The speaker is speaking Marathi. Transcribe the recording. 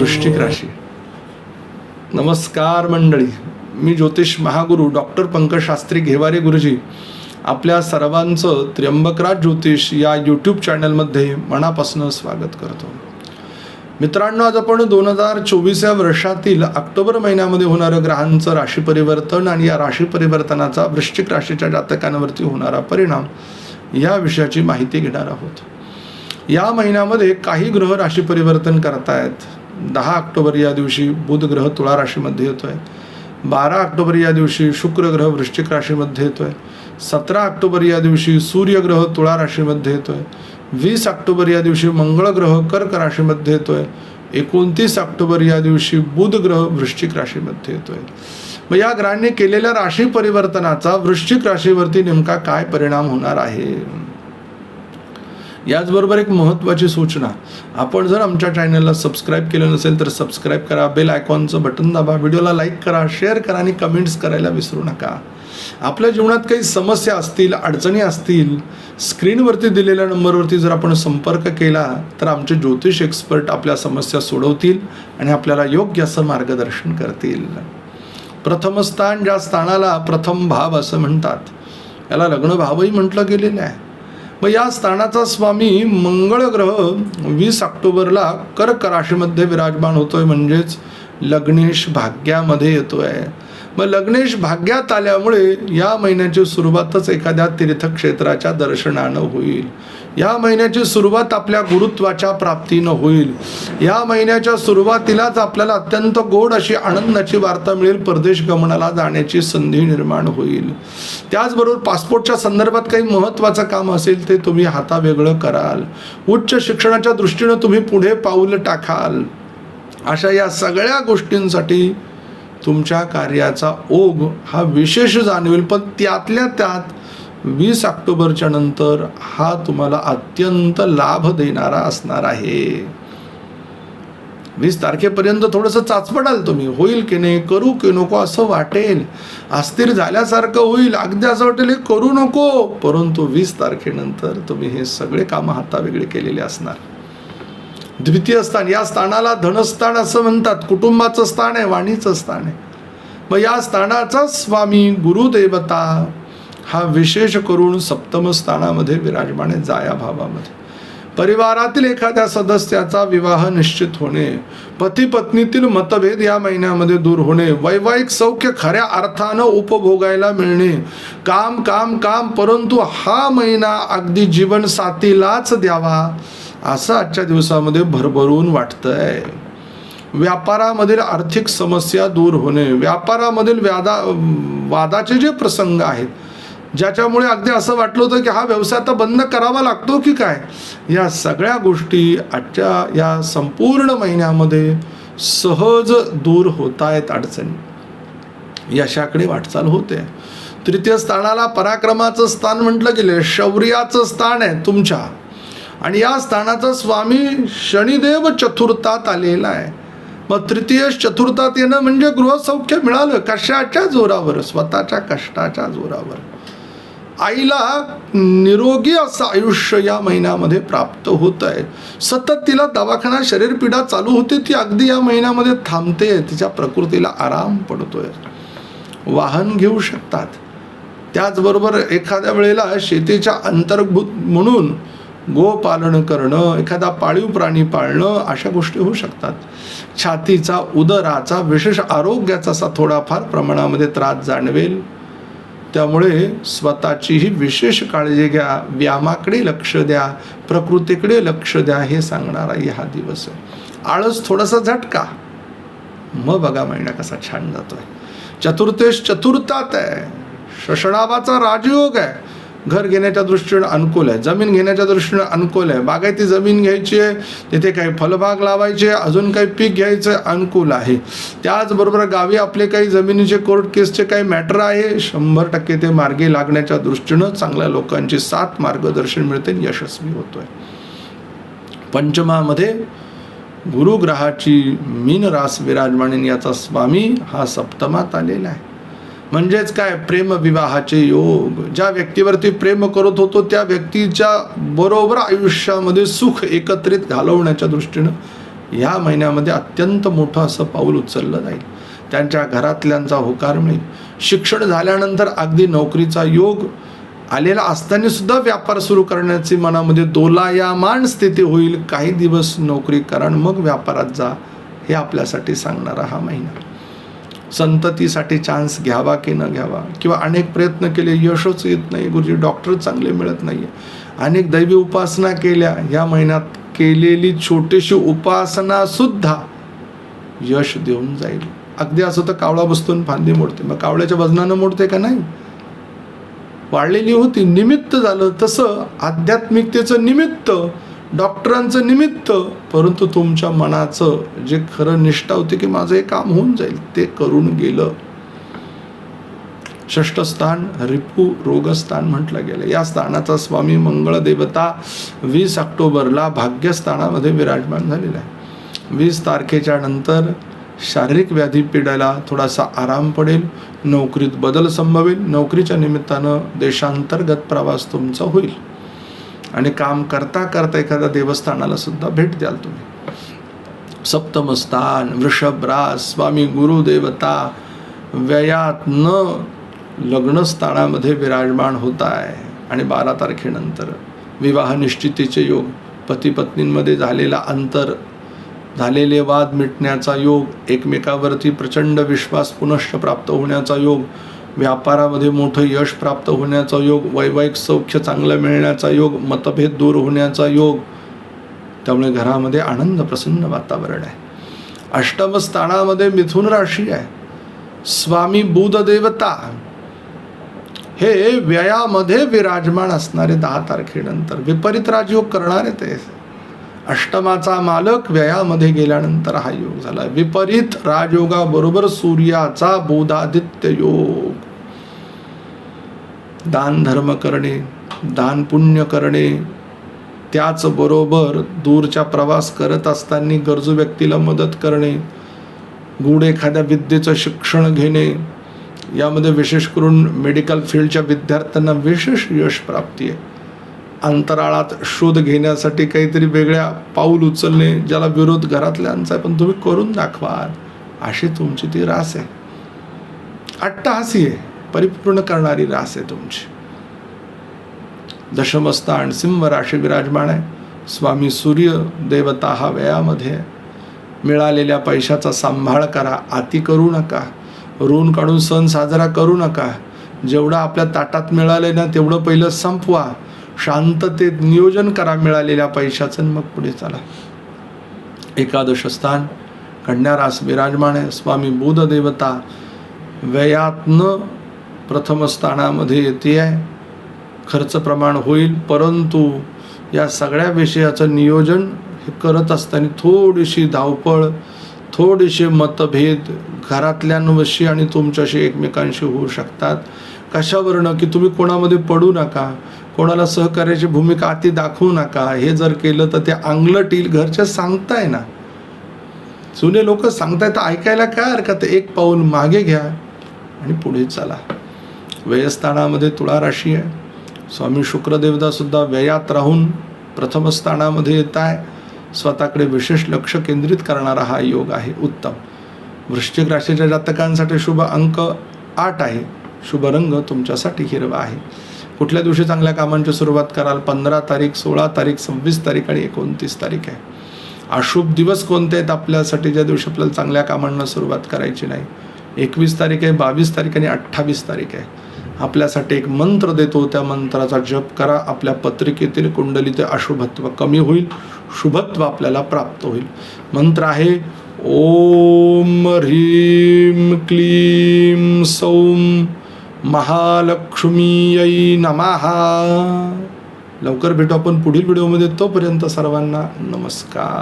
वृश्चिक राशी. नमस्कार मंडळी. मी ज्योतिष महागुरु डॉक्टर पंकज शास्त्री घेवारे गुरुजी. आपल्या सर्वांचं त्र्यंबकराज ज्योतिष या यूट्यूब चॅनलमध्ये मनापासून स्वागत करतो. मित्रांनो आज आपण दोन हजार चोवीस या वर्षातील ऑक्टोबर महिन्यामध्ये होणारं ग्रहांचं राशी परिवर्तन आणि या राशी परिवर्तनाचा वृश्चिक राशीच्या जातकांवरती होणारा परिणाम या विषयाची माहिती घेणार आहोत. या महिन्यामध्ये काही ग्रह राशी परिवर्तन करतायत. दहा ऑक्टोबर या दिवशी बुध ग्रह तुळा राशीमध्ये येतो आहे बारा ऑक्टोबर या दिवशी शुक्र ग्रह वृश्चिक राशीमध्ये येतो आहे सतरा ऑक्टोबर या दिवशी सूर्यग्रह तुळा राशीमध्ये येतोय. वीस ऑक्टोबर या दिवशी मंगळ ग्रह कर्क राशीमध्ये येतो आहे एकोणतीस ऑक्टोबर या दिवशी बुध ग्रह वृश्चिक राशीमध्ये येतो आहे मग या ग्रहांनी केलेल्या राशी परिवर्तनाचा वृश्चिक राशीवरती नेमका काय परिणाम होणार आहे? याचबरोबर एक महत्त्वाची सूचना. आपण जर आमच्या चॅनलला सबस्क्राईब केलं नसेल तर सबस्क्राईब करा बेल आयकॉनचं बटन दाबा व्हिडिओला लाईक करा शेअर करा आणि कमेंट्स करायला विसरू नका. आपल्या जीवनात काही समस्या असतील अडचणी असतील स्क्रीनवरती दिलेल्या नंबरवरती जर आपण संपर्क केला तर आमचे ज्योतिष एक्सपर्ट आपल्या समस्या सोडवतील आणि आपल्याला योग्य असं मार्गदर्शन करतील. प्रथम स्थान ज्या स्थानाला प्रथम भाव असं म्हणतात याला लग्न भावही म्हटलं गेलेलं आहे. मग या स्थानाचा स्वामी मंगळ ग्रह वीस ऑक्टोबरला कर्क राशीमध्ये विराजमान होतोय म्हणजेच लग्नेश भाग्यामध्ये येतोय. मग लग्नेश भाग्यात आल्यामुळे या महिन्याची सुरुवातच एखाद्या तीर्थक्षेत्राच्या दर्शनानं होईल. या महिन्याची सुरुवात आपल्या गुरुत्वाच्या प्राप्तीनं होईल. या महिन्याच्या सुरुवातीलाच आपल्याला अत्यंत गोड अशी आनंदाची वार्ता मिळेल. परदेश गमनाला जाण्याची संधी निर्माण होईल. त्याचबरोबर पासपोर्टच्या संदर्भात काही महत्त्वाचं काम असेल ते तुम्ही हातावेगळं कराल. उच्च शिक्षणाच्या दृष्टीनं तुम्ही पुढे पाऊल टाकाल. अशा या सगळ्या गोष्टींसाठी तुमच्या कार्याचा ओघ हा विशेष जाणवेल. पण त्यातल्या त्यात वीस ऑक्टोबरच्या नंतर हा तुम्हाला अत्यंत लाभ देणारा असणार आहे. वीस तारखेपर्यंत थोडंसं चाचपडाल तुम्ही. होईल की नाही करू की नको असं वाटेल. अस्थिर झाल्यासारखं होईल. अगदी असं वाटेल हे करू नको. परंतु वीस तारखेनंतर तुम्ही हे सगळे कामं हातावेगळे केलेले असणार. द्वितीय स्थान. या स्थानाला धनस्थान असं म्हणतात. कुटुंबाचं स्थान आहे वाणीचं स्थान आहे. मग या स्थानाचा स्वामी गुरुदेवता हा विशेष करून सप्तम स्थानामध्ये विराजमान आहे जाया भावामध्ये परिवारातील एखाद्या सदस्याचा विवाह निश्चित होणे पती पत्नीतील मतभेद या महिन्यामध्ये दूर होणे वैवाहिक सौख्य खऱ्या अर्थानं उपभोगायला मिळणे काम काम काम परंतु हा महिना अगदी जीवनसाथीलाच द्यावा असं आजच्या दिवसामध्ये भरभरून वाटतंय. व्यापारामधील आर्थिक समस्या दूर होणे व्यापारामधील व्यादा वादाचे जे प्रसंग आहेत ज्याच्यामुळे अगदी असं वाटलं होतं की हा व्यवसाय आता बंद करावा लागतो की काय? या सगळ्या गोष्टी आजच्या या संपूर्ण महिन्यामध्ये सहज दूर होत आहेत अडचणी. यशाकडे वाटचाल होते. तृतीय स्थानाला पराक्रमाचं स्थान म्हटलं गेलं शौर्याचं स्थान आहे तुमच्या. आणि या स्थानाचा स्वामी शनिदेव चतुर्थात आलेला आहे. मग तृतीय चतुर्थात येणं म्हणजे गृहसौख्य मिळालं कशाच्या जोरावर? स्वतःच्या कष्टाच्या जोरावर. आईला निरोगी असं आयुष्य या महिन्यामध्ये प्राप्त होत आहे सतत तिला दवाखाना शरीरपीडा चालू होते ती अगदी या महिन्यामध्ये थांबते. तिच्या प्रकृतीला आराम पडतोय. वाहन घेऊ शकतात. त्याचबरोबर एखाद्या वेळेला शेतीच्या अंतर्भूत म्हणून गोपालन करणं एखादा पाळीव प्राणी पाळणं अशा गोष्टी होऊ शकतात. छातीचा उदराचा विशेष आरोग्याचा असा थोडाफार प्रमाणामध्ये त्रास जाणवेल. त्यामुळे स्वतःचीही विशेष काळजी घ्या व्यायामाकडे लक्ष द्या प्रकृतीकडे लक्ष द्या हे सांगणारा हा दिवस आहे. आळस थोडासा झटका. मग बघा महिना कसा छान जातोय. चतुर्थेश चतुर्थात आहे. शशणाबाचा राजयोग आहे. घर घेण्याच्या दृष्टीनं अनुकूल आहे. जमीन घेण्याच्या दृष्टीनं अनुकूल आहे. बागायती जमीन घ्यायची आहे तिथे काही फलबाग लावायचे अजून काही पीक घ्यायचं अनुकूल आहे. त्याचबरोबर गावी आपले काही जमिनीचे कोर्ट केसचे काही मॅटर आहे. शंभर टक्के ते मार्गी लागण्याच्या दृष्टीनं चांगल्या लोकांची साथ मार्गदर्शन मिळते यशस्वी होतोय. पंचमामध्ये गुरुग्रहाची मीन रास विराजमानीन याचा स्वामी हा सप्तमात आलेला आहे. म्हणजेच काय? प्रेम विवाहाचे योग. ज्या व्यक्तीवरती प्रेम करत होतो त्या व्यक्तीच्या बरोबर आयुष्यामध्ये सुख एकत्रित घालवण्याच्या दृष्टीनं या महिन्यामध्ये अत्यंत मोठं असं पाऊल उचललं जाईल. त्यांच्या घरातल्यांचा होकार मिळेल. शिक्षण झाल्यानंतर अगदी नोकरीचा योग आलेला असताना सुद्धा व्यापार सुरू करण्याची मनामध्ये दोलायामान स्थिती होईल. काही दिवस नोकरी करा मग व्यापारात जा हे आपल्यासाठी सांगणारा हा महिना. संततीसाठी चान्स घ्यावा की न घ्यावा? किंवा अनेक प्रयत्न केले यशच येत नाही. गुरुजी डॉक्टर चांगले मिळत नाही अनेक दैवी उपासना केल्या. या महिन्यात केलेली छोटीशी उपासना सुद्धा यश देऊन जाईल. अगदी असं तर कावळा बसतून फांदी मोडते. मग कावळ्याच्या वजनानं मोडते का नाही? वाढलेली होती. निमित्त झालं. तसं आध्यात्मिकतेचं निमित्त डॉक्टरांचं निमित्त परंतु तुमच्या मनाचं जे खरं निष्ठा होती की माझं हे काम होऊन जाईल ते करून गेलं. षष्ठस्थान रिपू रोगस्थान म्हटलं गेलं. या स्थानाचा स्वामी मंगळ देवता वीस ऑक्टोबरला भाग्यस्थानामध्ये विराजमान झालेला आहे. वीस तारखेच्या नंतर शारीरिक व्याधी पिढायला थोडासा आराम पडेल नोकरीत बदल संभवेल नोकरीच्या निमित्तानं देशांतर्गत प्रवास तुमचा होईल. आणि काम करता करता एखाद्या देवस्थानाला सुद्धा भेट द्याल तुम्ही. सप्तमस्थान वृषभ रास स्वामी गुरुदेवता व्ययात न लग्नस्थानामध्ये विराजमान होत आहे आणि बारा तारखेनंतर विवाह निश्चितीचे योग पती पत्नींमध्ये झालेला अंतर झालेले वाद मिटण्याचा योग एकमेकावरती प्रचंड विश्वास पुनश्च प्राप्त होण्याचा योग व्यापारामध्ये मोठं यश प्राप्त होण्याचा योग वैवाहिक सौख्य चांगलं मिळण्याचा योग मतभेद दूर होण्याचा योग त्यामुळे घरामध्ये आनंद प्रसन्न वातावरण आहे. अष्टम स्थानामध्ये मिथुन राशी आहे. स्वामी बुध देवता हे व्ययामध्ये विराजमान असणारे दहा तारखेनंतर विपरीत राजयोग करणारे ते. अष्टमाचा मालक व्ययामध्ये गेल्यानंतर हा योग झाला. विपरीत राजयोगाबरोबर सूर्याचा बोधादित्य योग. दान धर्म करणे दान पुण्य करणे त्याचबरोबर दूरचा प्रवास करत असताना गरजू व्यक्तीला मदत करणे गूढ एखाद्या विद्येचं शिक्षण घेणे यामध्ये विशेष करून मेडिकल फील्डच्या विद्यार्थ्यांना विशेष यश प्राप्ती आहे. अंतराळात शोध घेण्यासाठी काहीतरी वेगळ्या पाऊल उचलणे ज्याला विरोध घरातल्यांचा आहे पण तुम्ही करून दाखवाल अशी तुमची ती रास आहे. अट्टहासी आहे. परिपूर्ण करणारी रास आहे तुमची. दशमस्थान सिंह राशी विराजमान आहे. स्वामी सूर्य देवता हा वयामध्ये मिळालेल्या पैशाचा सांभाळ करा आती करू नका. ऋण काढून सण साजरा करू नका. जेवढं आपल्या ताटात मिळालं ना तेवढं पहिलं संपवा. शांततेत नियोजन करा मिळालेल्या पैशाचं मग पुढे चला. एकादश स्थान कन्यारास विराजमान आहे. स्वामी बुध देवता व्ययातनं प्रथम स्थानामध्ये येते आहे. खर्च प्रमाण होईल परंतु या सगळ्या विषयाचं नियोजन हे करत असताना थोडीशी धावपळ थोडेसे मतभेद घरातल्यांवशी आणि तुमच्याशी एकमेकांशी होऊ शकतात. कशावरनं? की तुम्ही कोणामध्ये पडू नका कोणाला सहकार्याची भूमिका अति दाखवू नका हे जर केलं तर ते अंगलट येईल घरच्या सांगताय ना. जुने लोक सांगताय तर ऐकायला काय हरकत आहे? एक पाऊल मागे घ्या आणि पुढे चला. व्ययस्थानामध्ये तुळा राशी आहे. स्वामी शुक्रदेवदासुद्धा व्ययात राहून प्रथम स्थानामध्ये येत आहे. स्वतःकडे विशेष लक्ष केंद्रित करणारा हा योग आहे उत्तम. वृश्चिक राशीच्या जातकांसाठी शुभ अंक आठ आहे. शुभ रंग तुमच्यासाठी हिरवा आहे. कुठल्या दिवशी चांगल्या कामांची सुरुवात कराल? पंधरा तारीख सोळा तारीख सव्वीस तारीख आणि एकोणतीस तारीख आहे. अशुभ दिवस कोणते आहेत आपल्यासाठी ज्या दिवशी आपल्याला चांगल्या कामांना सुरुवात करायची नाही? एकवीस तारीख आहे बावीस तारीख आणि अठ्ठावीस तारीख आहे. आपल्यासाठी एक मंत्र देतो. त्या मंत्राचा जप करा. आपल्या पत्रिकेतील कुंडलीचे अशुभत्व कमी होईल. शुभत्व आपल्याला प्राप्त होईल. मंत्र आहे ओम ह्रीम क्लीम सौम महालक्ष्मीयै नमहा लवकर भेटू आपण पुढील व्हिडिओमध्ये. तोपर्यंत सर्वांना नमस्कार.